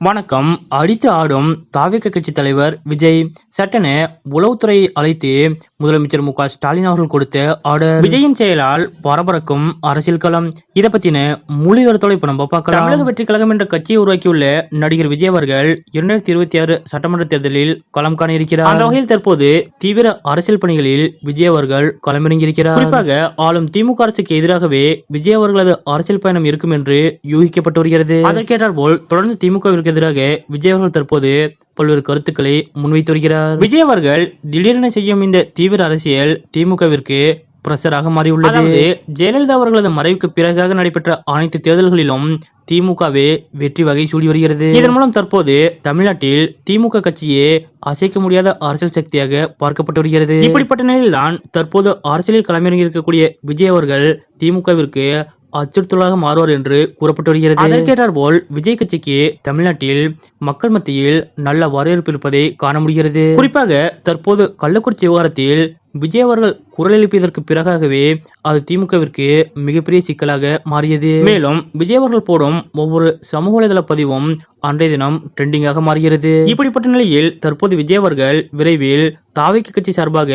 வணக்கம். அடித்து ஆடும் தாவிக கட்சி தலைவர் விஜய். சட்டென உளவுத்துறையை அழைத்து முதலமைச்சர் மு க ஸ்டாலின் அவர்கள் கொடுத்த ஆர்டர். விஜயின் செயலால் பரபரக்கும் அரசியல் களம். இதை பத்தின முழு விவரத்தோட இப்ப நம்ம பார்க்கலாம். தமிழக வெற்றி கழகம் என்ற கட்சியை உருவாக்கியுள்ள நடிகர் விஜய் அவர்கள் இரண்டாயிரத்தி இருபத்தி ஆறு சட்டமன்ற தேர்தலில் களம் காண இருக்கிறார். அந்த வகையில் தற்போது தீவிர அரசியல் பணிகளில் விஜய் அவர்கள் களமிறங்கியிருக்கிறார். குறிப்பாக ஆளும் திமுக அரசுக்கு எதிராகவே விஜய் அவர்களது அரசியல் பயணம் இருக்கும் என்று யூகிக்கப்பட்டு வருகிறது. அதற்கேற்றார் போல் தொடர்ந்து திமுகவிற்கு எதிராக விஜய் அவர்கள் தற்போது பல்வேறு கருத்துக்களை முன்வைத்து வருகிறார். விஜய் அவர்கள் திடீரென செய்யும் இந்த தீவிர அரசியல் திமுகவிற்கு பிரஷராக மாறியுள்ளது. ஜெயலலிதா அவர்களது மறைவுக்கு பிறகாக நடைபெற்ற அனைத்து தேர்தல்களிலும் திமுகவே வெற்றி வகை சூடி வருகிறது. இதன் மூலம் தற்போது தமிழ்நாட்டில் திமுக கட்சியே அசைக்க முடியாத அரசியல் சக்தியாக பார்க்கப்பட்டு வருகிறது. இப்படிப்பட்ட நிலையில்தான் தற்போது அரசியலில் களமிறங்கி இருக்கக்கூடிய விஜய் அவர்கள் திமுகவிற்கு அச்சுறுத்தலாக மாறுவார் என்று கூறப்பட்டு வருகிறது. அதற்கேற்றார் போல் விஜய் கட்சிக்கு தமிழ்நாட்டில் மக்கள் மத்தியில் நல்ல வரவேற்பு இருப்பதை காண முடிகிறது. குறிப்பாக தற்போது கள்ளக்குறிச்சி விவகாரத்தில் விஜய் அவர்கள் குரல் எழுப்பியதற்கு பிறகாகவே அது திமுகவிற்கு மிகப்பெரிய சிக்கலாக மாறியது. மேலும் விஜய் அவர்கள் போடும் ஒவ்வொரு சமூக வலைதள பதிவும் அன்றைய தினம் ட்ரெண்டிங்காக மாறுகிறது. இப்படிப்பட்ட நிலையில் தற்போது விஜய் அவர்கள் விரைவில் தாவிக்கு கட்சி சார்பாக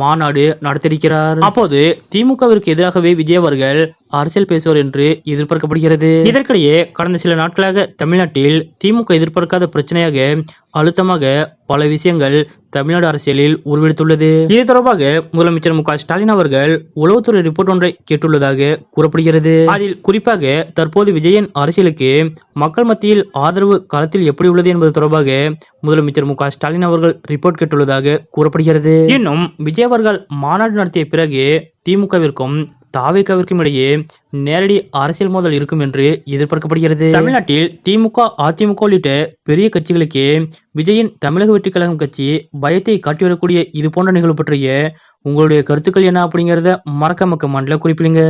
மாநாடு நடத்தியிருக்கிறார். அப்போது திமுகவிற்கு எதிராகவே விஜய் அவர்கள் அரசியல் பேசுவார் என்று எதிர்பார்க்கப்படுகிறது. இதற்கிடையே கடந்த சில நாட்களாக தமிழ்நாட்டில் திமுக எதிர்பார்க்காத பிரச்சனையாக அழுத்தமாக பல விஷயங்கள் தமிழ்நாடு அரசியலில் உருவெடுத்துள்ளது. இது தொடர்பாக முதலமைச்சர் மு ஸ்டாலின் அவர்கள் உளவுத்துறை ரிப்போர்ட் ஒன்றை கேட்டுள்ளதாக கூறப்படுகிறது. அதில் குறிப்பாக தற்போது விஜயன் அரசியலுக்கு மக்கள் மத்தியில் ஆதரவு களத்தில் எப்படி உள்ளது என்பது தொடர்பாக முதலமைச்சர் மு ஸ்டாலின் அவர்கள் ரிப்போர்ட் கேட்டுள்ளதாக கூறப்படுகிறது. இன்னும் விஜய் அவர்கள் மாநாடு நடத்திய பிறகு திமுகவிற்கும் தாவேகாவிற்கும் இடையே நேரடி அரசியல் மோதல் இருக்கும் என்று எதிர்பார்க்கப்படுகிறது. தமிழ்நாட்டில் திமுக அதிமுக உள்ளிட்ட பெரிய கட்சிகளுக்கு விஜயின் தமிழக வெற்றி கழகம் கட்சி பயத்தை காட்டி வரக்கூடிய இது போன்ற நிகழ்வு பற்றிய உங்களுடைய கருத்துக்கள் என்ன அப்படிங்கறத மக்க மண்டல குறிப்பிடுங்க.